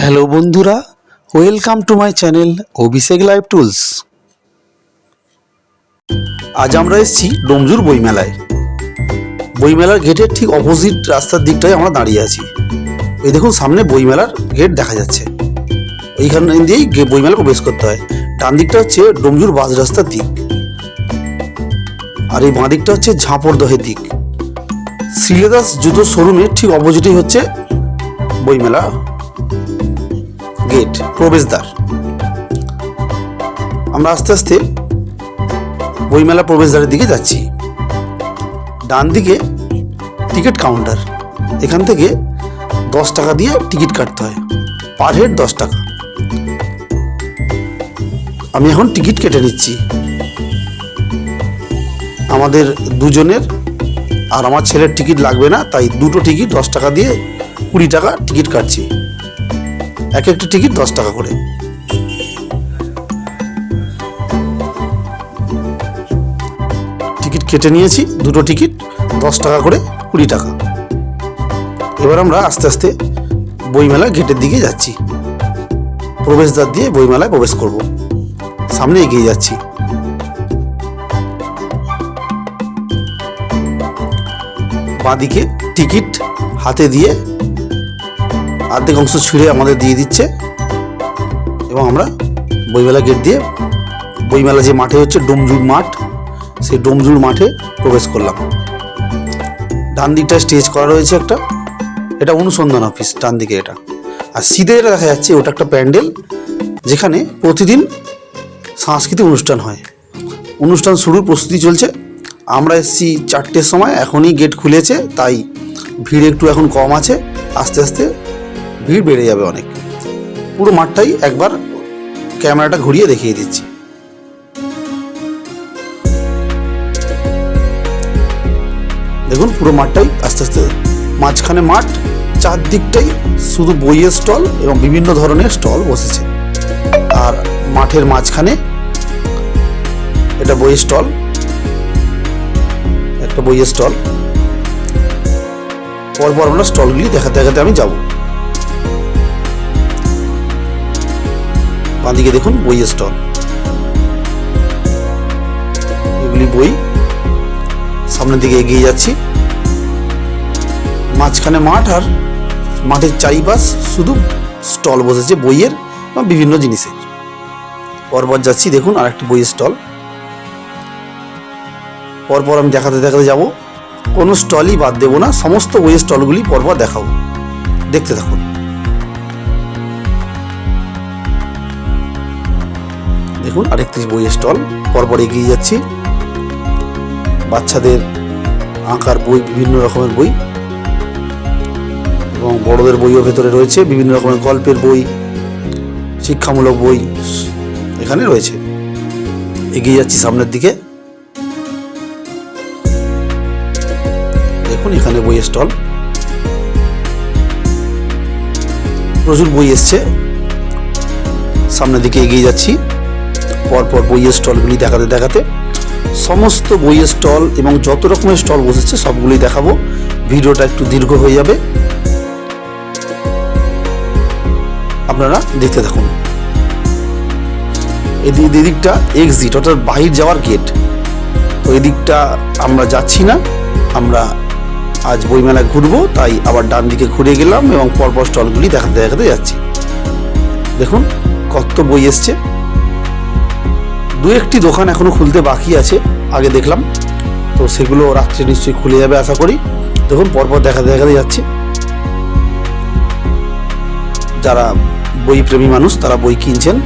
Hello বন্ধুরা। Welcome to my channel Abhishek live tools আজ আমরা এসেছি ডোমজুর বইমেলায়। বইমেলার গেটের ঠিক অপোজিট রাস্তার দিকটায় আমরা দাঁড়িয়ে আছি। এই দেখুন, সামনে বইমেলার গেট দেখা যাচ্ছে। এইখান দিয়েই বইমেলা প্রবেশ করতে হয়। ডান দিকটা হচ্ছে ডোমজুর বাস রাস্তার দিক। আর এই বাঁ দিকটা হচ্ছে ঝাঁপড়দহের দিক। শ্রীলেদাস জুতো শোরুমের ঠিক অপোজিটেই হচ্ছে বইমেলা। গেট, প্রবেশদ্বার। আমরা আস্তে আস্তে বইমেলা প্রবেশদ্বারের দিকে যাচ্ছি। ডান দিকে টিকিট কাউন্টার। এখান থেকে দশ টাকা দিয়ে টিকিট কাটতে হয়। পার হেড দশ টাকা। আমি এখন টিকিট কেটে নিচ্ছি। আমাদের দুজনের আর আমার ছেলের টিকিট লাগবে না, তাই দুটো টিকিট দশ টাকা দিয়ে কুড়ি টাকা টিকিট কাটছি। এক একটা টিকিট দশ টাকা করে। টিকিট কেটে নিয়েছি, দুটো টিকিট, দশ টাকা করে, কুড়ি টাকা। এবার আমরা আস্তে আস্তে বইমেলা গেটের দিকে যাচ্ছি। প্রবেশদ্বার দিয়ে বইমেলায় প্রবেশ করব। সামনে এগিয়ে যাচ্ছি। বাঁদিকে টিকিট হাতে দিয়ে অর্ধেক অংশ ছিঁড়ে আমাদের দিয়ে দিচ্ছে। এবং আমরা বইমেলা গেট দিয়ে বইমেলা যে মাঠে হচ্ছে ডোমজুর মাঠ, সেই ডোমজুর মাঠে প্রবেশ করলাম। ডান দিকটা স্টেজ করা রয়েছে একটা। এটা অনুসন্ধান অফিস, ডান দিকে এটা। আর সিধে যেটা দেখা যাচ্ছে, ওটা একটা প্যান্ডেল, যেখানে প্রতিদিন সাংস্কৃতিক অনুষ্ঠান হয়। অনুষ্ঠান শুরুর প্রস্তুতি চলছে। আমরা এসেছি চারটের সময়, এখনই গেট খুলেছে, তাই ভিড় একটু এখন কম আছে। আস্তে আস্তে ভিড় বেড়ে যাবে অনেক। পুরো মাঠটাই একবার ক্যামেরাটা ঘুরিয়ে দেখিয়ে দিচ্ছি। দেখুন, পুরো মাঠটাই আস্তে আস্তে, মাঝখানে মাঠ, চারদিকটাই শুধু বইয়ের স্টল এবং বিভিন্ন ধরনের স্টল বসেছে। আর মাঠের মাঝখানে এটা বইয়ের স্টল, একটা বইয়ের স্টল। পরপর আমরা স্টলগুলি দেখাতে দেখাতে আমি যাব। বাঁদিকে দেখুন বইয়ের স্টল এগুলি বই। সামনের দিকে এগিয়ে যাচ্ছি। মাঝখানে মাঠ আর মাঠের চারিপাশ শুধু স্টল বসেছে বইয়ের বা বিভিন্ন জিনিসের। পরপর যাচ্ছি, দেখুন আর একটি বইয়ের স্টল পরপর আমি দেখাতে দেখাতে যাব। কোনো স্টলই বাদ দেবো না, সমস্ত বইয়ের স্টলগুলি পরপর দেখাবো। দেখতে থাকুন। দেখুন, আরেকটি বইয়ের স্টল। পরপর এগিয়ে যাচ্ছি। বাচ্চাদের আঁকার বই, বিভিন্ন রকমের বই এবং বড়দের বইও ভেতরে রয়েছে। বিভিন্ন রকমের গল্পের বই, শিক্ষামূলক বই এখানে রয়েছে। এগিয়ে যাচ্ছি সামনের দিকে। দেখুন, এখানে বইয়ের স্টল। প্রচুর বই এসছে। সামনের দিকে এগিয়ে যাচ্ছি। পরপর বইয়ের স্টলগুলি দেখাতে দেখাতে সমস্ত বইয়ের স্টল এবং যত রকমের স্টল বসেছে সবগুলি দেখাবো। ভিডিওটা একটু দীর্ঘ হয়ে যাবে। আপনারা দেখতে থাকুন। এদিক এদিকটা এক্সিট অর্থাৎ বাহির যাওয়ার গেট তো এদিকটা আমরা যাচ্ছি না। আমরা আজ বইমেলায় ঘুরবো, তাই আবার ডান দিকে ঘুরে গেলাম এবং পরপর স্টলগুলি দেখাতে দেখাতে যাচ্ছি। দেখুন, কত বই এসছে। দু একটি দোকান এখনও খুলতে বাকি আছে, আগে দেখলাম। তো সেগুলো রাত্রে নিশ্চয়ই খুলে যাবে, আশা করি। দেখুন, পরপর দেখাতে দেখাতে যাচ্ছে। যারা বই প্রেমী মানুষ, তারা বই কিনছেন।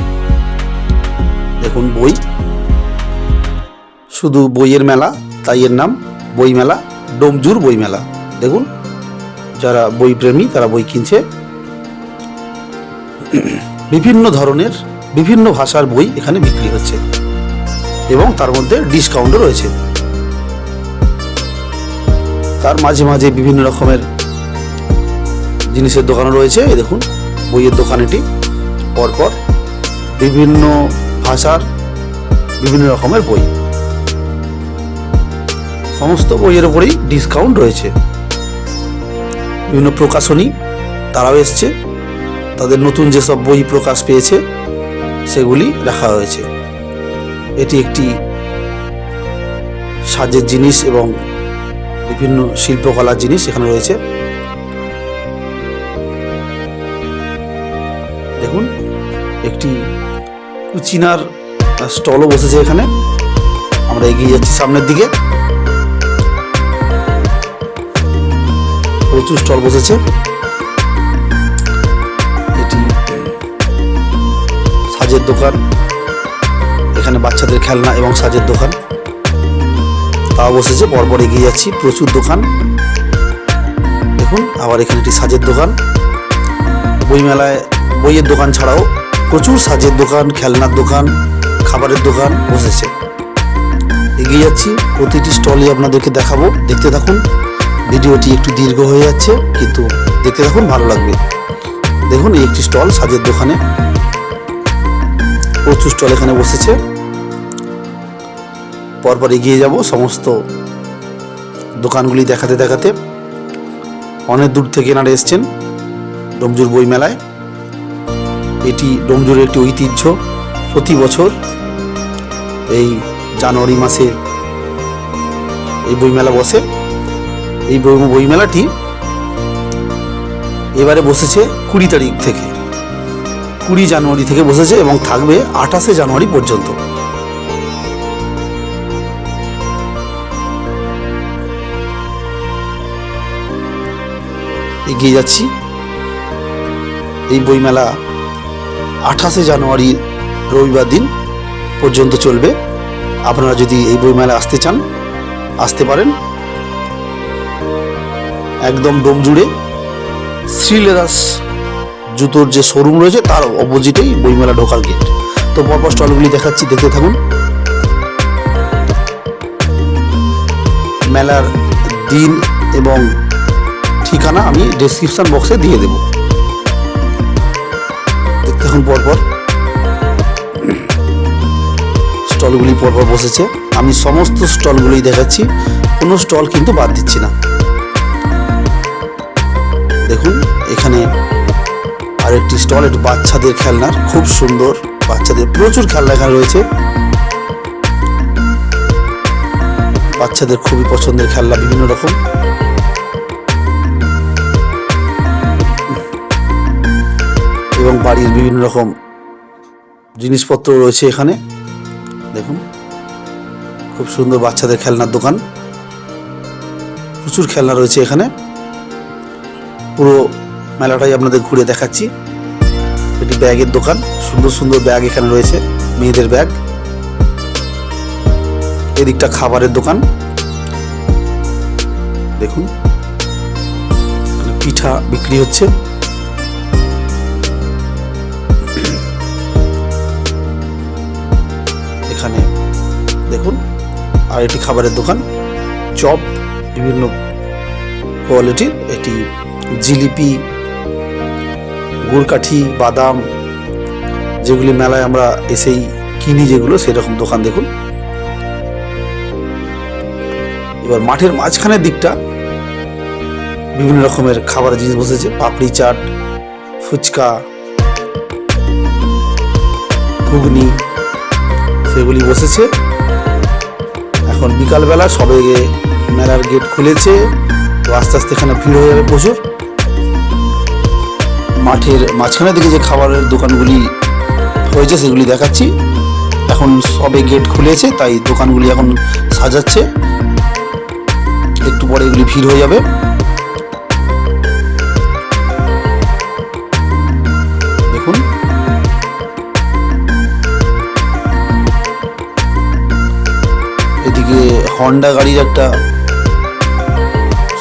দেখুন, বই। শুধু বইয়ের মেলা, তাই এর নাম, বই মেলা, ডোমজুর বই মেলা। দেখুন, যারা বই প্রেমী তারা বই কিনছে। বিভিন্ন ধরনের বিভিন্ন ভাষার বই এখানে বিক্রি হচ্ছে। এবং তার মধ্যে ডিসকাউন্টও রয়েছে। তার মাঝে মাঝে বিভিন্ন রকমের জিনিসের দোকানও রয়েছে। এই দেখুন, বইয়ের দোকান এটি পরপর বিভিন্ন ভাষার বিভিন্ন রকমের বই। সমস্ত বইয়ের উপরেই ডিসকাউন্ট রয়েছে। বিভিন্ন প্রকাশনী তারাও এসছে। তাদের নতুন যেসব বই প্রকাশ পেয়েছে সেগুলি রাখা হয়েছে। এটি একটি সাজের জিনিস এবং বিভিন্ন শিল্পকলার জিনিস এখানে রয়েছে। দেখুন, একটি কুচিনার স্টলও বসেছে এখানে। আমরা এগিয়ে যাচ্ছি সামনের দিকে। প্রচুর স্টল বসেছে। সাজের দোকান, এখানে বাচ্চাদের খেলনা এবং সাজের দোকান। তাও বসেছে পরপর এগিয়ে যাচ্ছি, প্রচুর দোকান। দেখুন, আবার এখানে একটি সাজের দোকান। বইমেলায়, বইয়ের দোকান ছাড়াও প্রচুর সাজের দোকান, খেলনার দোকান, খাবারের দোকান বসেছে। এগিয়ে যাচ্ছি, প্রতিটি স্টলই আপনাদেরকে দেখাবো। দেখতে থাকুন, ভিডিওটি একটু দীর্ঘ হয়ে যাচ্ছে, কিন্তু দেখতে থাকুন, ভালো লাগবে। দেখুন, এই একটি স্টল সাজের দোকানে। প্রচুর স্টল এখানে বসেছে। পরপর এগিয়ে যাব সমস্ত দোকানগুলি দেখাতে দেখাতে। অনেক দূর থেকে এনারা এসছেন ডোমজুর বই মেলায় এটি ডোমজুরের একটি ঐতিহ্য। প্রতি বছর এই জানুয়ারি মাসে এই বইমেলা বসে। এই বই বইমেলাটি এবারে বসেছে কুড়ি তারিখ থেকে। কুড়ি জানুয়ারি থেকে বসেছে এবং থাকবে আঠাশে জানুয়ারি পর্যন্ত। এগিয়ে যাচ্ছি। এই বইমেলা আঠাশে জানুয়ারি রবিবার দিন পর্যন্ত চলবে। আপনারা যদি এই বইমেলা আসতে চান, আসতে পারেন। একদম ডোম জুড়ে শ্রীলেদাস জুতোর যে শোরুম রয়েছে, তার অপোজিটেই বইমেলা ঢোকার গেট তো পরপর স্টলগুলি দেখাচ্ছি, দেখতে থাকুন। মেলার দিন এবং ঠিকানা আমি ডেসক্রিপশন বক্সে দিয়ে দেব। দেখতে থাকুন পরপর। স্টলগুলি পরপর বসেছে। আমি সমস্ত স্টলগুলোই দেখাচ্ছি, কোনো স্টল কিন্তু বাদ দিচ্ছি না। আরেকটি স্টল, একটু বাচ্চাদের খেলনার খুব সুন্দর বাচ্চাদের, প্রচুর খেলনা এখানে রয়েছে। বাচ্চাদের খুবই পছন্দের খেলনা, বিভিন্ন রকম। এবং বাড়ির বিভিন্ন রকম জিনিসপত্র রয়েছে এখানে। দেখুন, খুব সুন্দর বাচ্চাদের খেলনার দোকান। প্রচুর খেলনা রয়েছে এখানে। পুরো মেলাটাই আপনাদের ঘুরে দেখাচ্ছি। এটি ব্যাগের দোকান, সুন্দর সুন্দর ব্যাগ এখানে রয়েছে, মেয়েদের ব্যাগ। এদিকটা খাবারের দোকান। দেখুন পিঠা বিক্রি হচ্ছে। এখানে দেখুন, আর এটি খাবারের দোকান। চপ, বিভিন্ন কোয়ালিটির এটি জিলিপি গুড়কাঠি, বাদাম, যেগুলি মেলায় আমরা এসেই কিনি যেগুলো, সেরকম দোকান দেখুন। এবার মাঠের মাঝখানের দিকটা বিভিন্ন রকমের খাবারের জিনিস বসেছে, পাপড়ি চাট, ফুচকা, ঘুগনি, সেগুলি বসেছে। এখন বিকালবেলা সবে মেলার গেট খুলেছে, তো আস্তে আস্তে এখানে ভিড় হয়ে যাবে প্রচুর। মাঠের মাঝখানের দিকে যে খাবারের দোকানগুলি হয়েছে, সেগুলি দেখাচ্ছি। এখন সবে গেট খুলেছে, তাই দোকানগুলি এখন সাজাচ্ছে। একটু পরে এগুলি ভিড় হয়ে যাবে। দেখুন। এদিকে হন্ডা গাড়ির একটা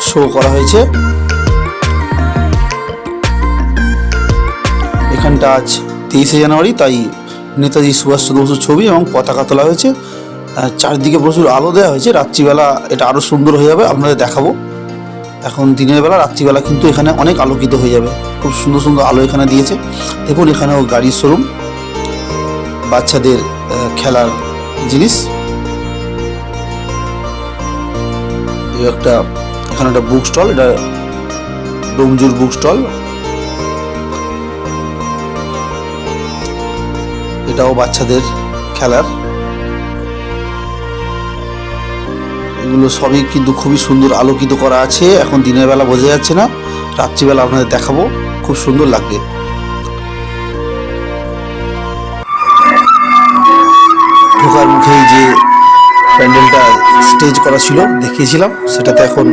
শো করা হয়েছে। এখানটা আজ তেইশে জানুয়ারি, তাই নেতাজি সুভাষচন্দ্র বসুর ছবি এবং পতাকা তোলা হয়েছে। চারদিকে প্রচুর আলো দেওয়া হয়েছে। রাত্রিবেলা এটা আরও সুন্দর হয়ে যাবে, আপনাদের দেখাবো। এখন দিনের বেলা, রাত্রিবেলা কিন্তু এখানে অনেক আলোকিত হয়ে যাবে। খুব সুন্দর সুন্দর আলো এখানে দিয়েছে। দেখুন, এখানেও গাড়ির শোরুম, বাচ্চাদের খেলার জিনিস। একটা, এখানে একটা বুক স্টল এটা ডোমজুর বুক স্টল এটাও বাচ্চাদের খেলার। এগুলো সবই কিন্তু খুবই সুন্দর আলোকিত করা আছে। এখন দিনের বেলা বোঝা যাচ্ছে না। রাত্রিবেলা আপনাদের দেখাবো। খুব সুন্দর লাগবে। ঢোকার মুখেই যে প্যান্ডেলটা স্টেজ করা ছিল, দেখিয়েছিলাম। সেটাতে এখন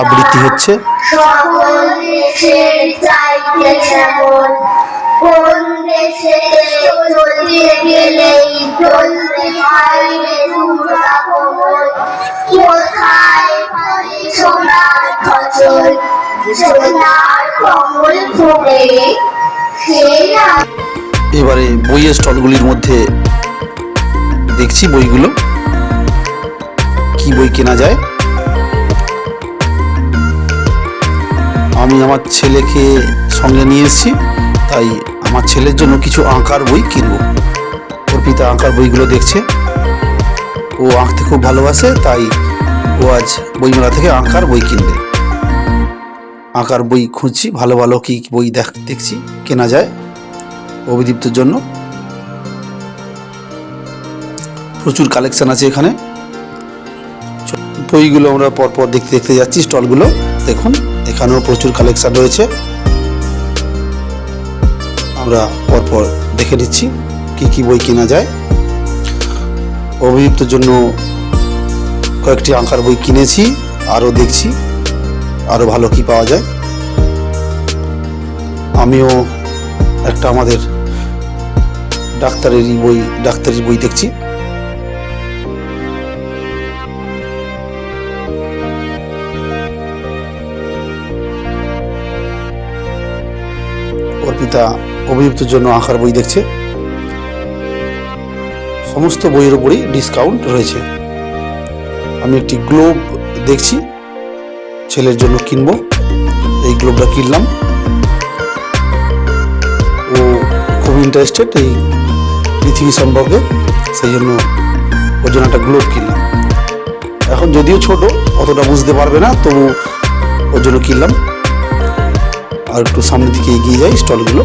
আবৃত্তি হচ্ছে। এবারে বইয়ের স্টলগুলির মধ্যে দেখছি বইগুলো। কি বই কেনা যায়? আমি আমার ছেলেকে সঙ্গে নিয়ে এসেছি, তাই আমার ছেলের জন্য কিছু আঁকার বই কিনবো। ওর পিতা আঁকার বইগুলো দেখছে। ও আঁকতে খুব ভালোবাসে, তাই ও আজ বইমেলা থেকে আঁকার বই কিনবে। আঁকার বই খুঁজছি, ভালো ভালো কি বই দেখ, দেখছি, কেনা যায় অভিদীপ্তর জন্য। প্রচুর কালেকশান আছে এখানে। বইগুলো আমরা পরপর দেখতে দেখতে যাচ্ছি, স্টলগুলো। দেখুন, এখানেও প্রচুর কালেকশান রয়েছে। আমরা পরপর দেখে নিচ্ছি কি কি বই কেনা যায়। অভিযুক্তর জন্য কয়েকটি আঁকার বই কিনেছি, আরও দেখছি, আরও ভালো কি পাওয়া যায়। আমিও একটা আমাদের ডাক্তারেরই বই, ডাক্তারের বই দেখছি। অর্পিতা অভিযুক্তের জন্য আঁকার বই দেখছে। সমস্ত বইয়ের উপরই ডিসকাউন্ট রয়েছে। আমি একটি গ্লোব দেখছি, ছেলের জন্য কিনবো। এই গ্লোবটা কিনলাম। ও খুব ইন্টারেস্টেড এই পৃথিবী সম্পর্কে, সেই জন্য ওর জন্য একটা গ্লোব কিনলাম। এখন যদিও ছোট, অতটা বুঝতে পারবে না, তবু ওর জন্য কিনলাম। আর একটু সামনের দিকে এগিয়ে যাই স্টলগুলো।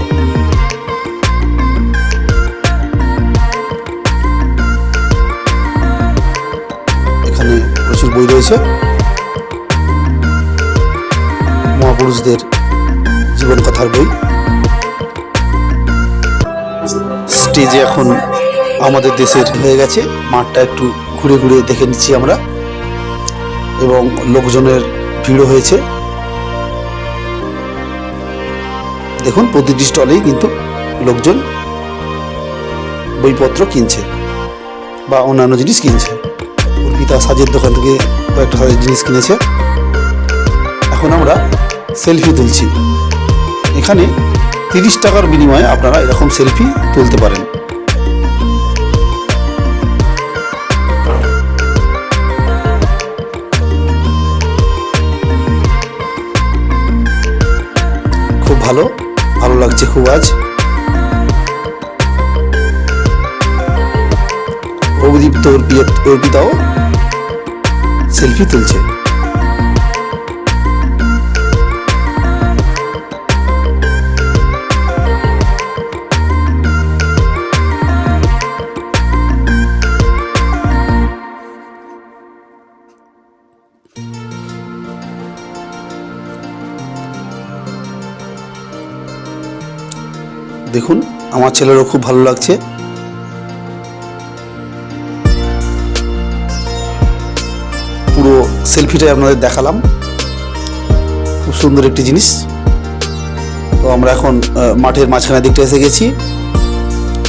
বই রয়েছে। মহাপুরুষদের জীবন কথার বই। স্টেজে এখন আমাদের দেশের হয়ে গেছে। মাঠটা একটু ঘুরে ঘুরে দেখে নিচ্ছি আমরা। এবং লোকজনের ভিড়ও হয়েছে। দেখুন, প্রতিটি স্টলেই কিন্তু লোকজন বইপত্র কিনছে বা অন্যান্য জিনিস কিনছে। অর্পিতা সাজের দোকান থেকে কয়েকটা সাজের জিনিস কিনেছে। এখন আমরা সেলফি তুলছি। এখানে তিরিশ টাকার বিনিময়ে আপনারা এরকম সেলফি তুলতে পারেন। খুব ভালো ভালো লাগছে খুব আজ। অভিদীপ্ত অর্পিত- অর্পিতাও সেলফি তুলছে। দেখুন আমার ছেলেরও খুব ভালো লাগছে। সেলফিটাই আপনাদের দেখালাম। খুব সুন্দর একটি জিনিস। তো আমরা এখন মাঠের মাঝখানের দিকটা এসে গেছি।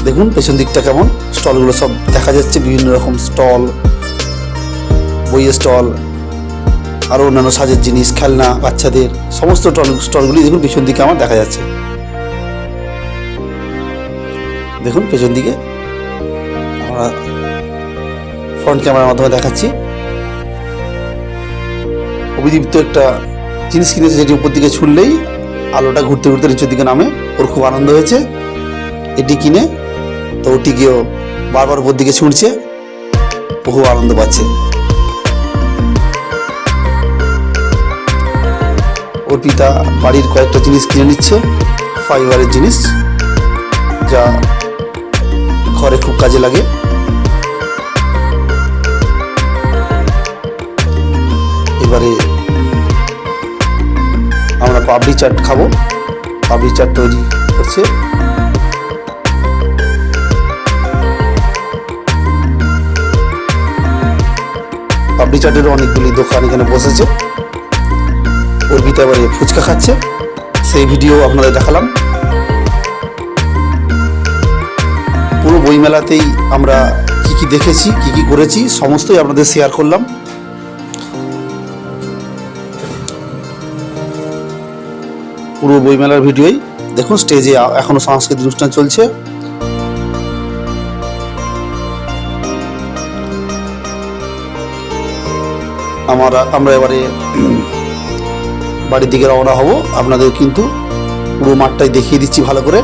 দেখুন, পেছন দিকটা কেমন। স্টলগুলো সব দেখা যাচ্ছে, বিভিন্ন রকম স্টল, বইয়ের স্টল আরও অন্যান্য সাজের জিনিস, খেলনা, বাচ্চাদের, সমস্ত স্টল স্টলগুলি দেখুন, পেছন দিকে আমার দেখা যাচ্ছে। দেখুন, পেছন দিকে আমরা ফ্রন্ট ক্যামেরার মাধ্যমে দেখাচ্ছি। অভিদীপ্ত একটা জিনিস কিনেছে যেটি উপর দিকে ছুড়লেই আলোটা ঘুরতে ঘুরতে নিচের দিকে নামে। ওর খুব আনন্দ হয়েছে। এটি কিনে তো ওটি ওটিকেও বারবার উপর দিকে ছুঁড়ছে। খুব আনন্দ পাচ্ছে। ওর পিতা বাড়ির কয়েকটা জিনিস কিনে নিচ্ছে। ফাইবারের জিনিস, যা ঘরে খুব কাজে লাগে। এবারে পাবলি চাট খাব। পাবলি চাট তৈরি করছে পাবলি চাটেরও অনেকগুলি দোকান এখানে বসেছে। অর্পিতা এবারে ফুচকা খাচ্ছে। সেই ভিডিও আপনাদের দেখালাম। পুরো বইমেলাতেই আমরা কি কি দেখেছি, কি কি করেছি, সমস্তই আপনাদের শেয়ার করলাম। পুরো বইমেলার ভিডিওই। দেখুন স্টেজে এখনও সাংস্কৃতিক অনুষ্ঠান চলছে। আমরা আমরা এবারে বাড়ির দিকে রওনা হব। আপনাদের কিন্তু পুরো মাঠটাই দেখিয়ে দিচ্ছি ভালো করে।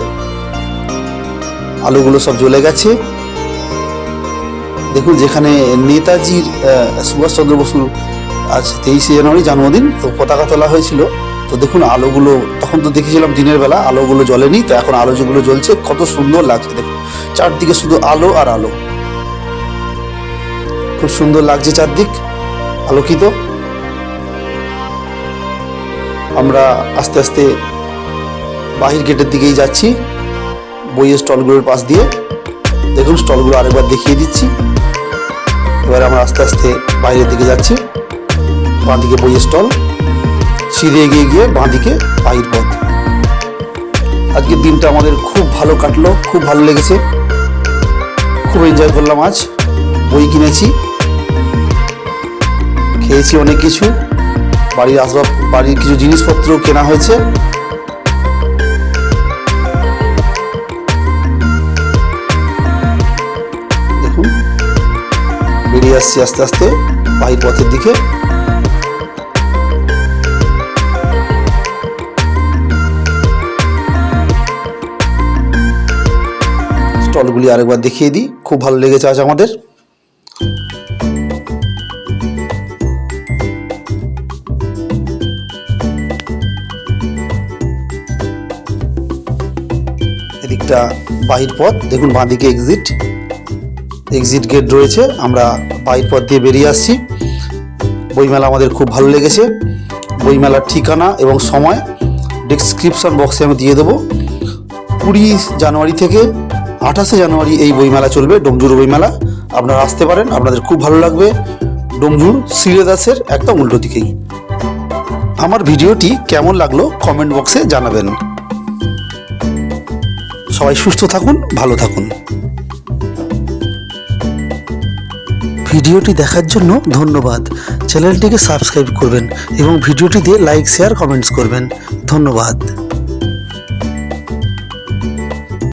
আলোগুলো সব জ্বলে গেছে। দেখুন, যেখানে নেতাজির সুভাষচন্দ্র বসুর আজ তেইশে জানুয়ারি জন্মদিন, তো পতাকা তোলা হয়েছিল। তো দেখুন, আলোগুলো, তখন তো দেখেছিলাম দিনের বেলা আলোগুলো জ্বলেনি, তো এখন আলো যেগুলো জ্বলছে, কত সুন্দর লাগছে। দেখুন, চারদিকে শুধু আলো আর আলো। খুব সুন্দর লাগছে চারদিক, আলোকিত। আমরা আস্তে আস্তে বাহির গেটের দিকেই যাচ্ছি, বইয়ের স্টলগুলোর পাশ দিয়ে। দেখুন, স্টলগুলো আরেকবার দেখিয়ে দিচ্ছি। এবার আমরা আস্তে আস্তে বাইরের দিকে যাচ্ছি বাঁ দিকে বইয়ের স্টল। সিঁড়ে এগিয়ে গিয়ে বাঁ দিকে বাহির পথ। আজকের দিনটা আমাদের খুব ভালো কাটলো, খুব ভালো লেগেছে। খুব এনজয় করলাম আজ। বই কিনেছি। খেয়েছি অনেক কিছু। বাড়ির আসবাব, বাড়ির কিছু জিনিসপত্র কেনা হয়েছে। দেখুন, বেরিয়ে আসছি আস্তে আস্তে বাহির পথের দিকে। স্টলগুলি আরেকবার দেখিয়ে দিই। খুব ভালো লেগেছে আজ আমাদের। এদিকটা বাহির পথ। দেখুন বাঁদিকে এক্সিট এক্সিট গেট রয়েছে। আমরা বাহির পথ দিয়ে বেরিয়ে আসছি। বইমেলা আমাদের খুব ভালো লেগেছে। বইমেলার ঠিকানা এবং সময় ডিসক্রিপশন বক্সে আমি দিয়ে দেবো। কুড়ি জানুয়ারি থেকে আঠাশে জানুয়ারি এই বইমেলা চলবে, ডোমজুর বইমেলা। আপনারা আসতে পারেন, আপনাদের খুব ভালো লাগবে। ডোমজুর সিরিয়াদাসের একদম উল্টো দিকেই। আমার ভিডিওটি কেমন লাগল কমেন্ট বক্সে জানাবেন। সবাই সুস্থ থাকুন, ভালো থাকুন। ভিডিওটি দেখার জন্য ধন্যবাদ। চ্যানেলটিকে সাবস্ক্রাইব করবেন এবং ভিডিওটিতে লাইক, শেয়ার, কমেন্টস করবেন। ধন্যবাদ।